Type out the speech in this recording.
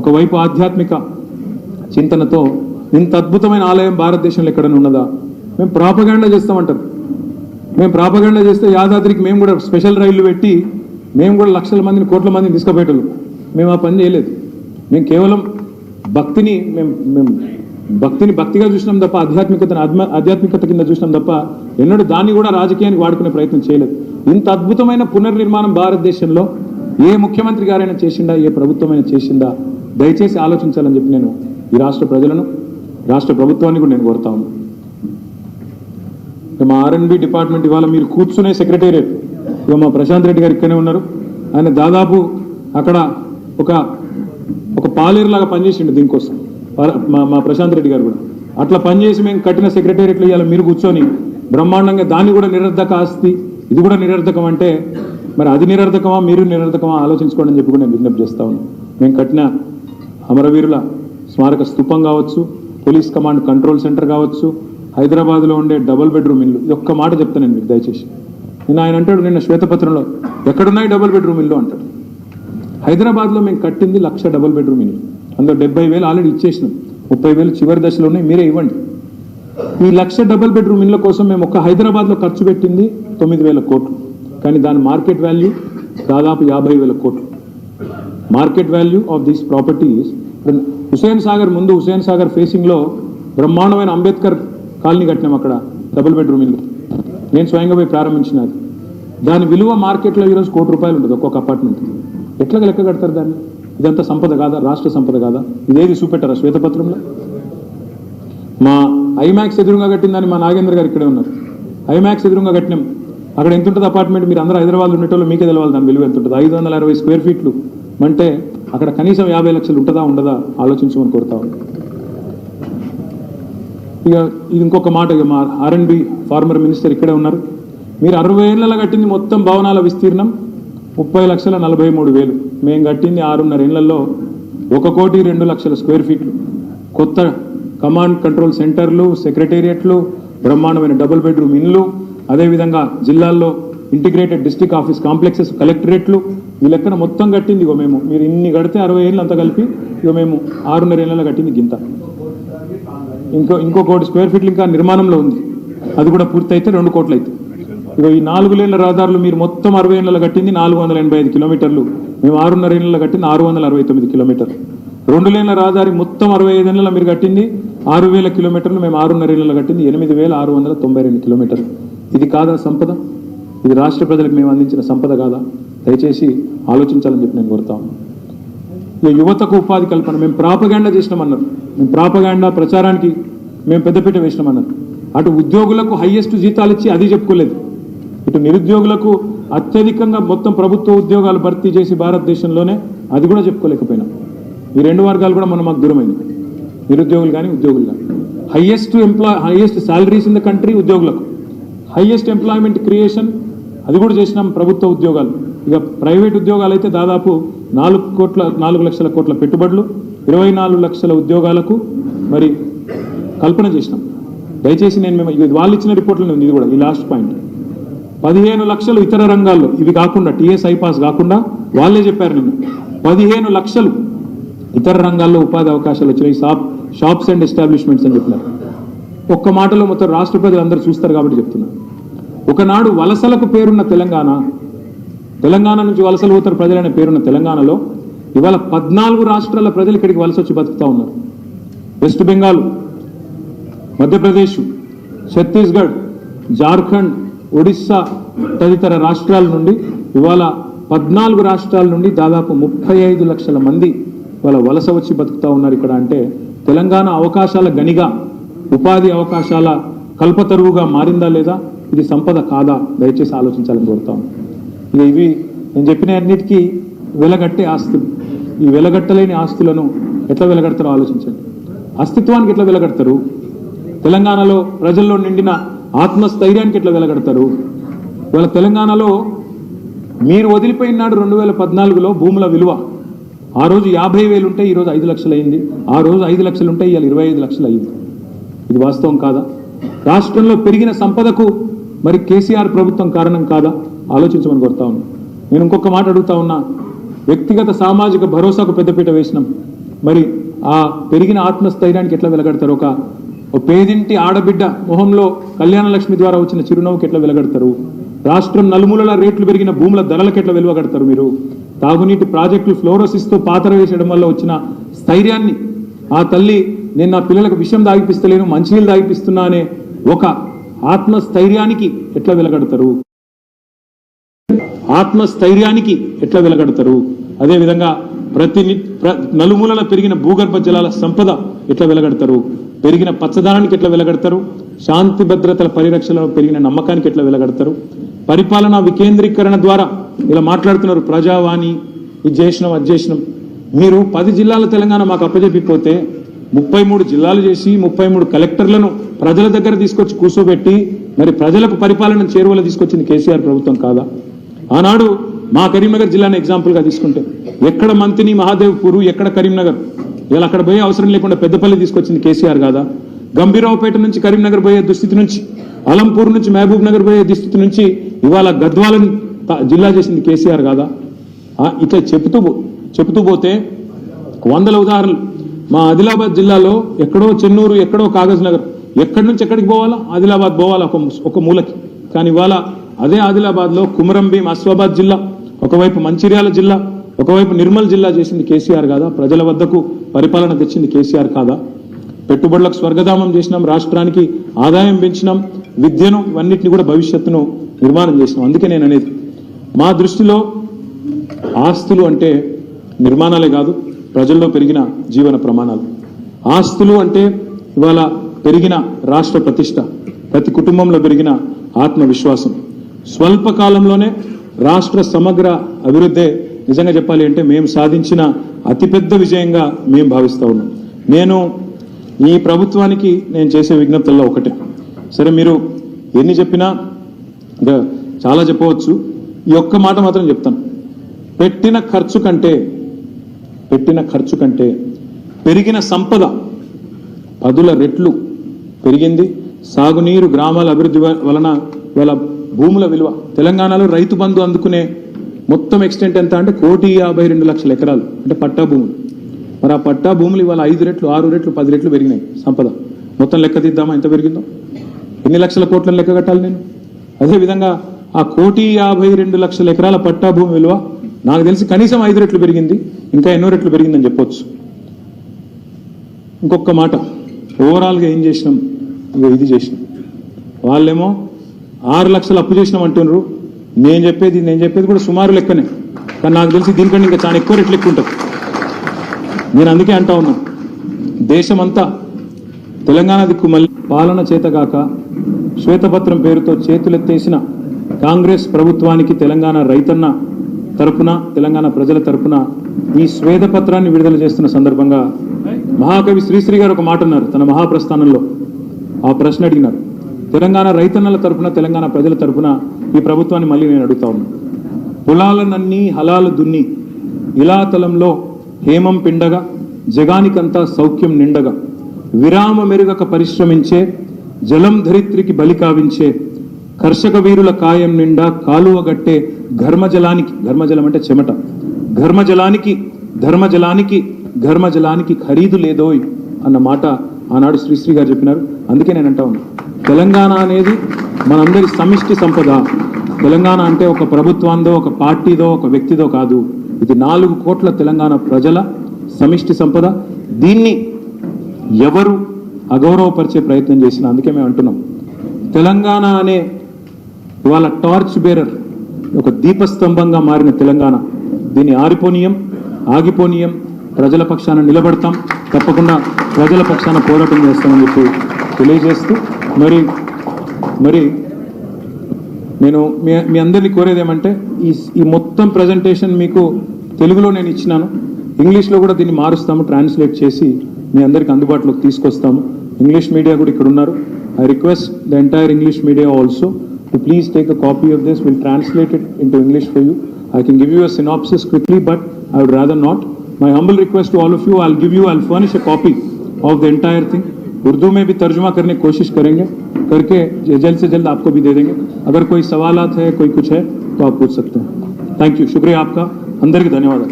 ఒకవైపు ఆధ్యాత్మిక చింతనతో ఇంత అద్భుతమైన ఆలయం భారతదేశంలో ఎక్కడైనా ఉన్నదా? మేము ప్రాపగాండా చేస్తామంటారు. మేము ప్రాపగాండా చేస్తే యాదాద్రికి మేము కూడా స్పెషల్ రైళ్ళు పెట్టి మేము కూడా లక్షల మందిని కోట్ల మందిని తీసుకుపోయేటోళ్ళు. మేము ఆ పని చేయలేదు. మేము కేవలం భక్తిని మేము మేము భక్తిని భక్తిగా చూసినాం తప్ప ఆధ్యాత్మికతను ఆధ్యాత్మికత కింద చూసినాం తప్ప ఎన్నడూ దాన్ని కూడా రాజకీయానికి వాడుకునే ప్రయత్నం చేయలేదు. ఇంత అద్భుతమైన పునర్నిర్మాణం భారతదేశంలో ఏ ముఖ్యమంత్రి గారైనా చేసిండా ఏ ప్రభుత్వమైనా చేసిందా దయచేసి ఆలోచించాలని చెప్పి నేను ఈ రాష్ట్ర ప్రజలను రాష్ట్ర ప్రభుత్వాన్ని కూడా నేను కోరుతా ఉన్నాను. ఇక మా ఆర్ఎన్బి డిపార్ట్మెంట్ ఇవాళ మీరు కూర్చునే సెక్రటేరియట్. ఇక మా ప్రశాంత్ రెడ్డి గారు ఇక్కడనే ఉన్నారు. ఆయన దాదాపు అక్కడ ఒక ఒక పాలేరులాగా పనిచేసిండు దీనికోసం. మా మా ప్రశాంత్ రెడ్డి గారు కూడా. అట్లా పనిచేసి మేము కట్టిన సెక్రటేరియట్లు ఇవాళ మీరు కూర్చొని బ్రహ్మాండంగా దాన్ని కూడా నిరర్ధక ఆస్తి ఇది కూడా నిరర్ధకం అంటే మరి అది నిరర్ధకమా మీరు నిరర్ధకమా ఆలోచించుకోండి అని చెప్పి కూడా నేను విజ్ఞప్తి చేస్తా ఉన్నాను మేము కట్టిన అమరవీరుల స్మారక స్థూపం కావచ్చు పోలీస్ కమాండ్ కంట్రోల్ సెంటర్ కావచ్చు హైదరాబాద్లో ఉండే డబుల్ బెడ్రూమ్ ఇల్లు ఇది ఒక్క మాట చెప్తాను నేను మీకు దయచేసి. నేను ఆయన అంటాడు నిన్న శ్వేతపత్రంలో ఎక్కడున్నాయి డబుల్ బెడ్రూమ్ ఇల్లు? అంటాడు. హైదరాబాద్లో మేము కట్టింది లక్ష డబుల్ బెడ్రూమ్ ఇల్లు. అందులో డెబ్బై వేలు ఆల్రెడీ ఇచ్చేసినాం. ముప్పై వేలు చివరి దశలో ఉన్నాయి మీరే ఇవ్వండి. ఈ లక్ష డబుల్ బెడ్రూమ్ ఇళ్ళ కోసం మేము ఒక హైదరాబాద్లో ఖర్చు పెట్టింది తొమ్మిది వేల కోట్లు. కానీ దాని మార్కెట్ వాల్యూ దాదాపు యాభై వేల కోట్లు. Market value of these properties Hussain Sagar ముందు హుసేన్ సాగర్ ఫేసింగ్లో బ్రహ్మాండమైన అంబేద్కర్ కాలనీ కట్టినాం అక్కడ డబుల్ బెడ్రూమ్ ఇల్లు. నేను స్వయంగా పోయి ప్రారంభించినది దాని విలువ మార్కెట్లో ఈరోజు కోటి రూపాయలు ఉంటుంది ఒక్కొక్క అపార్ట్మెంట్. ఎట్లా లెక్క కడతారు దాన్ని? ఇదంతా సంపద కాదా? రాష్ట్ర సంపద కాదా? ఇదేది చూపెట్టారా శ్వేతపత్రంలో? మా ఐమాక్స్ ఎదురుగా కట్టిందని మా నాగేంద్ర గారు ఇక్కడే ఉన్నారు. ఐమాక్స్ ఎదురుగా కట్టినాం. అక్కడ ఎంత ఉంటుంది అపార్ట్మెంట్ మీరు అందరూ హైదరాబాద్ ఉండేటోళ్ళు మీకే తెలవాలి దాని విలువ ఎంత ఉంటుంది? ఐదు వందల అరవై స్క్వేర్ ఫీట్లు అంటే అక్కడ కనీసం యాభై లక్షలు ఉంటుందా ఉండదా? ఆలోచించమని కోరుతా ఇక ఇది ఇంకొక మాట ఇక మా ఆర్ఎండ్బి ఫార్మర్ మినిస్టర్ ఇక్కడే ఉన్నారు. మీరు అరవై ఏళ్ళలో కట్టింది మొత్తం భవనాల విస్తీర్ణం ముప్పై లక్షల నలభై మూడు వేలు. మేము కట్టింది ఆరున్నర ఏళ్ళలో ఒక కోటి రెండు లక్షల స్క్వేర్ ఫీట్లు కొత్త కమాండ్ కంట్రోల్ సెంటర్లు సెక్రటేరియట్లు బ్రహ్మాండమైన డబుల్ బెడ్రూమ్ ఇన్లు అదేవిధంగా జిల్లాల్లో ఇంటిగ్రేటెడ్ డిస్ట్రిక్ట్ ఆఫీస్ కాంప్లెక్సెస్ కలెక్టరేట్లు ఈ లెక్కన మొత్తం కట్టింది ఇగో మేము. మీరు ఇన్ని కడితే అరవై ఏళ్ళు అంతా కలిపి ఇగో మేము ఆరున్నర ఏళ్ళలో కట్టింది గింత. ఇంకో ఇంకో కోటి స్క్వేర్ ఫీట్లు ఇంకా నిర్మాణంలో ఉంది. అది కూడా పూర్తయితే రెండు కోట్లు అవుతుంది ఇగో ఈ నాలుగు లేన్ల రహదారులు మీరు మొత్తం అరవై ఏళ్ళలో కట్టింది నాలుగు వందల ఎనభై ఐదు కిలోమీటర్లు. మేము ఆరున్నర ఏళ్ళలో కట్టింది ఆరు వందల అరవై తొమ్మిది కిలోమీటర్లు. రెండు లేన్ల రహదారి మొత్తం అరవై ఐదు ఏళ్ళలో మీరు కట్టింది ఆరు వేల కిలోమీటర్లు. మేము ఆరున్నర ఏళ్ళలో కట్టింది ఎనిమిది వేల ఆరు వందల తొంభై రెండు కిలోమీటర్లు. ఇది కాదా సంపద? ఇది రాష్ట్ర ప్రజలకు మేము అందించిన సంపద కాదా? దయచేసి ఆలోచించాలని చెప్పి నేను కోరుతాను ఇక యువతకు ఉపాధి కల్పన మేము ప్రాపగాండా చేసినామన్నారు మేము ప్రాపగాండా ప్రచారానికి మేము పెద్దపీట వేసినామన్నారు అటు ఉద్యోగులకు హయ్యెస్ట్ జీతాలు ఇచ్చి అది చెప్పుకోలేదు. ఇటు నిరుద్యోగులకు అత్యధికంగా మొత్తం ప్రభుత్వ ఉద్యోగాలు భర్తీ చేసి భారతదేశంలోనే అది కూడా చెప్పుకోలేకపోయినాం. ఈ రెండు వర్గాలు కూడా మనం మాకు దూరమైంది. నిరుద్యోగులు కానీ ఉద్యోగులు కానీ. Highest employ highest salaries in the country ఉద్యోగులకు. హైయెస్ట్ ఎంప్లాయ్మెంట్ క్రియేషన్ అది కూడా చేసినాం ప్రభుత్వ ఉద్యోగాలు. ఇక ప్రైవేట్ ఉద్యోగాలు అయితే దాదాపు నాలుగు కోట్ల నాలుగు లక్షల కోట్ల పెట్టుబడులు ఇరవై నాలుగు లక్షల ఉద్యోగాలకు మరి కల్పన చేసినాం. దయచేసి నేను మేము ఇది వాళ్ళు ఇచ్చిన రిపోర్ట్లో ఉంది ఇది కూడా ఈ లాస్ట్ పాయింట్ పదిహేను లక్షలు ఇతర రంగాల్లో ఇవి కాకుండా టీఎస్ ఐపాస్ కాకుండా వాళ్ళే చెప్పారు నిన్న. పదిహేను లక్షలు ఇతర రంగాల్లో ఉపాధి అవకాశాలు వచ్చినాయి షాప్ షాప్స్ అండ్ ఎస్టాబ్లిష్మెంట్స్ అని చెప్పినారు. ఒక్క మాటలో మొత్తం రాష్ట్ర ప్రజలు అందరూ చూస్తారు కాబట్టి చెప్తున్నారు ఒకనాడు వలసలకు పేరున్న తెలంగాణ తెలంగాణ నుంచి వలసలు పోతారు ప్రజలనే పేరున్న తెలంగాణలో ఇవాళ పద్నాలుగు రాష్ట్రాల ప్రజలు ఇక్కడికి వలస వచ్చి బతుకుతా ఉన్నారు. వెస్ట్ బెంగాల్ మధ్యప్రదేశ్ ఛత్తీస్గఢ్ జార్ఖండ్ ఒడిస్సా తదితర రాష్ట్రాల నుండి ఇవాళ పద్నాలుగు రాష్ట్రాల నుండి దాదాపు ముప్పై ఐదు లక్షల మంది ఇవాళ వలస వచ్చి బతుకుతా ఉన్నారు ఇక్కడ అంటే తెలంగాణ అవకాశాల గనిగా ఉపాధి అవకాశాల కల్పతరువుగా మారిందా లేదా? ఇది సంపద కాదా? దయచేసి ఆలోచించాలని కోరుతాం. ఇక ఇవి నేను చెప్పిన అన్నిటికీ వెలగట్టే ఆస్తులు ఈ వెలగట్టలేని ఆస్తులను ఎట్లా వెలగడతారో ఆలోచించండి. అస్తిత్వానికి ఎట్లా వెలగడతారు? తెలంగాణలో ప్రజల్లో నిండిన ఆత్మస్థైర్యానికి ఎట్లా వెలగడతారు? ఇవాళ తెలంగాణలో మీరు వదిలిపోయినాడు రెండు వేల పద్నాలుగులో భూముల విలువ. ఆ రోజు యాభై వేలు ఉంటే ఈరోజు ఐదు లక్షలు అయింది ఆ రోజు ఐదు లక్షలు ఉంటే ఇవాళ ఇరవై ఐదు లక్షలు అయింది ఇది వాస్తవం కాదా? రాష్ట్రంలో పెరిగిన సంపదకు మరి కేసీఆర్ ప్రభుత్వం కారణం కాదా? ఆలోచించమని కోరుతా ఉన్నా. నేను ఇంకొక మాట అడుగుతా ఉన్నా. వ్యక్తిగత సామాజిక భరోసాకు పెద్దపీట వేసినాం. మరి ఆ పెరిగిన ఆత్మస్థైర్యానికి ఎట్లా వెలగడతారు? ఒక పేదింటి ఆడబిడ్డ మొహంలో కళ్యాణ లక్ష్మి ద్వారా వచ్చిన చిరునవ్వుకి ఎట్లా వెలగడతారు? రాష్ట్రం నలుమూలల రేట్లు పెరిగిన భూముల ధరలకు ఎట్లా వెలువగడతారు మీరు? తాగునీటి ప్రాజెక్టులు ఫ్లోరోసిస్తో పాతర వేసేయడం వల్ల వచ్చిన స్థైర్యాన్ని ఆ తల్లి నేను నా పిల్లలకు విషయం దాగిపిస్తలేను మంచినీళ్ళు దాగిపిస్తున్నా అనే ఒక ఆత్మస్థైర్యానికి ఎట్లా వెలగడతారు? ఆత్మస్థైర్యానికి ఎట్లా వెలగడతారు? అదేవిధంగా ప్రతి నలుమూలల పెరిగిన భూగర్భ జలాల సంపద ఎట్లా వెలగడతారు? పెరిగిన పచ్చదనానికి ఎట్లా వెలగడతారు? శాంతి భద్రతల పరిరక్షణలో పెరిగిన నమ్మకానికి ఎట్లా వెలగడతారు? పరిపాలనా వికేంద్రీకరణ ద్వారా ఇలా మాట్లాడుతున్నారు ప్రజావాణి ఇది చేసినాం అది చేసినాం మీరు పది జిల్లాల తెలంగాణ మాకు అప్పచెప్పిపోతే ముప్పై మూడు జిల్లాలు చేసి ముప్పై మూడు కలెక్టర్లను ప్రజల దగ్గర తీసుకొచ్చి కూర్చోబెట్టి మరి ప్రజలకు పరిపాలన చేరువలో తీసుకొచ్చింది కేసీఆర్ ప్రభుత్వం కాదా? ఆనాడు మా కరీంనగర్ జిల్లాని ఎగ్జాంపుల్గా తీసుకుంటే ఎక్కడ మంతిని మహాదేవ్పూర్ ఎక్కడ కరీంనగర్? ఇలా అక్కడ పోయే అవసరం లేకుండా పెద్దపల్లి తీసుకొచ్చింది కేసీఆర్ కాదా? గంభీరావుపేట నుంచి కరీంనగర్ పోయే దుస్థితి నుంచి అలంపూర్ నుంచి మహబూబ్ నగర్ పోయే దుస్థితి నుంచి ఇవాళ గద్వాలను జిల్లా చేసింది కేసీఆర్ కాదా? ఇట్లా చెబుతూ పో- చెబుతూ పోతే వందల ఉదాహరణలు. మా ఆదిలాబాద్ జిల్లాలో ఎక్కడో చెన్నూరు ఎక్కడో కాగజ్ నగర్ ఎక్కడి నుంచి ఎక్కడికి పోవాలా? ఆదిలాబాద్ పోవాలా ఒక ఒక మూలకి. కానీ ఇవాళ అదే ఆదిలాబాద్లో కుమరంభీం అస్వాబాద్ జిల్లా ఒకవైపు మంచిర్యాల జిల్లా ఒకవైపు నిర్మల్ జిల్లా చేసింది కేసీఆర్ కాదా? ప్రజల వద్దకు పరిపాలన తెచ్చింది కేసీఆర్ కాదా? పెట్టుబడులకు స్వర్గధామం చేసినాం రాష్ట్రానికి ఆదాయం పెంచినాం విద్యను ఇవన్నిటిని కూడా భవిష్యత్తును నిర్మాణం చేసినాం. అందుకే నేను అనేది. మా దృష్టిలో ఆస్తులు అంటే నిర్మాణాలే కాదు ప్రజల్లో పెరిగిన జీవన ప్రమాణాలు. ఆస్తులు అంటే ఇవాళ పెరిగిన రాష్ట్ర ప్రతిష్ట ప్రతి కుటుంబంలో పెరిగిన ఆత్మవిశ్వాసం. స్వల్ప కాలంలోనే రాష్ట్ర సమగ్ర అభివృద్ధి నిజంగా చెప్పాలి అంటే మేము సాధించిన అతిపెద్ద విజయంగా మేము భావిస్తా ఉన్నాం. నేను ఈ ప్రభుత్వానికి నేను చేసే విజ్ఞప్తుల్లో ఒకటే. సరే మీరు ఎన్ని చెప్పినా చాలా చెప్పవచ్చు. ఈ ఒక్క మాట మాత్రం చెప్తాను. పెట్టిన ఖర్చు కంటే పెట్టిన ఖర్చు కంటే పెరిగిన సంపద పదుల రెట్లు పెరిగింది. సాగునీరు గ్రామాల అభివృద్ధి వలన వాళ్ళ భూముల విలువ తెలంగాణలో రైతు బంధు అందుకునే మొత్తం ఎక్స్టెంట్ ఎంత అంటే కోటి యాభై రెండు లక్షల ఎకరాలు అంటే పట్టా భూములు. మరి ఆ పట్టా భూములు ఇవాళ ఐదు రెట్లు ఆరు రెట్లు పది రెట్లు పెరిగినాయి సంపద. మొత్తం లెక్క తీద్దామా? ఎంత పెరిగిందో? ఎన్ని లక్షల కోట్లను లెక్క కట్టాలి నేను? అదేవిధంగా ఆ కోటి యాభై రెండు లక్షల ఎకరాల పట్టా భూమి విలువ నాకు తెలిసి కనీసం ఐదు రెట్లు పెరిగింది ఇంకా ఎన్నో రెట్లు పెరిగిందని చెప్పొచ్చు. ఇంకొక మాట ఓవరాల్గా ఏం చేసినాం? ఇగో ఇది చేసినాం. వాళ్ళేమో ఆరు లక్షలు అప్పు చేసినాం అంటున్నారు. నేను చెప్పేది నేను చెప్పేది కూడా సుమారు లెక్కనే. కానీ నాకు తెలిసి దీనికంటే ఇంకా చాలా ఎక్కువ రెట్లు ఎక్కువ ఉంటుంది నేను అందుకే అంటా ఉన్నా. దేశమంతా తెలంగాణ దిక్కు మళ్ళీ పాలన చేతగాక శ్వేతపత్రం పేరుతో చేతులెత్తేసిన కాంగ్రెస్ ప్రభుత్వానికి తెలంగాణ రైతన్న తరపున తెలంగాణ ప్రజల తరపున ఈ శ్వేతపత్రాన్ని విడుదల చేస్తున్న సందర్భంగా మహాకవి శ్రీశ్రీ గారు ఒక మాట అన్నారు తన మహాప్రస్థానంలో. ఆ ప్రశ్న అడిగినారు. తెలంగాణ రైతన్నల తరపున తెలంగాణ ప్రజల తరపున ఈ ప్రభుత్వాన్ని మళ్ళీ నేను అడుగుతా ఉన్నాను పొలాలనన్నీ హలాలు దున్ని ఇలాతలంలో హేమం పిండగా జగానికంతా సౌఖ్యం నిండగా విరామ మెరుగక పరిశ్రమించే జలం ధరిత్రికి బలి కావించే కర్షక వీరుల కాయం నిండా కాలువ గట్టే ఘర్మజలానికి ఘర్మజలం అంటే చెమట. ఘర్మజలానికి ధర్మజలానికి ఘర్మజలానికి ఖరీదు లేదో అన్న మాట ఆనాడు శ్రీశ్రీ గారు చెప్పినారు. అందుకే నేను అంటా ఉన్నా. తెలంగాణ అనేది మనందరి సమిష్టి సంపద. తెలంగాణ అంటే ఒక ప్రభుత్వాందో ఒక పార్టీదో ఒక వ్యక్తిదో కాదు. ఇది నాలుగు కోట్ల తెలంగాణ ప్రజల సమిష్టి సంపద. దీన్ని ఎవరు అగౌరవపరిచే ప్రయత్నం చేసిన అందుకే మేము అంటున్నాం. తెలంగాణ అనే వాళ్ళ టార్చ్ బేరర్ ఒక దీపస్తంభంగా మారిన తెలంగాణ. దీన్ని ఆరిపోనీయం ఆగిపోనీయం ప్రజల పక్షాన నిలబడతాం. తప్పకుండా ప్రజల పక్షాన పోరాటం చేస్తామని చెప్పి తెలియజేస్తూ మరి మరి నేను మీ మీ అందరినీ కోరేది ఏమంటే ఈ ఈ మొత్తం ప్రజెంటేషన్ మీకు తెలుగులో నేను ఇచ్చినాను. ఇంగ్లీష్లో కూడా దీన్ని మారుస్తాము ట్రాన్స్లేట్ చేసి మీ అందరికి అందుబాటులోకి తీసుకొస్తాము. ఇంగ్లీష్ మీడియా కూడా ఇక్కడ ఉన్నారు I request the entire English media also to please take a copy of this. We'll translate it into English for you. I can give you a synopsis quickly, but I would rather not. My humble request to all of you, I'll give you, I'll furnish a copy of the entire thing. Urdu में भी तर्जुमा करने की कोशिश करेंगे करके जल्द से जल्द आपको भी दे देंगे अगर कोई सवाल है कोई कुछ है तो आप पूछ सकते हैं थैंक यू शुक्रिया आपका अंदर की धन्यवाद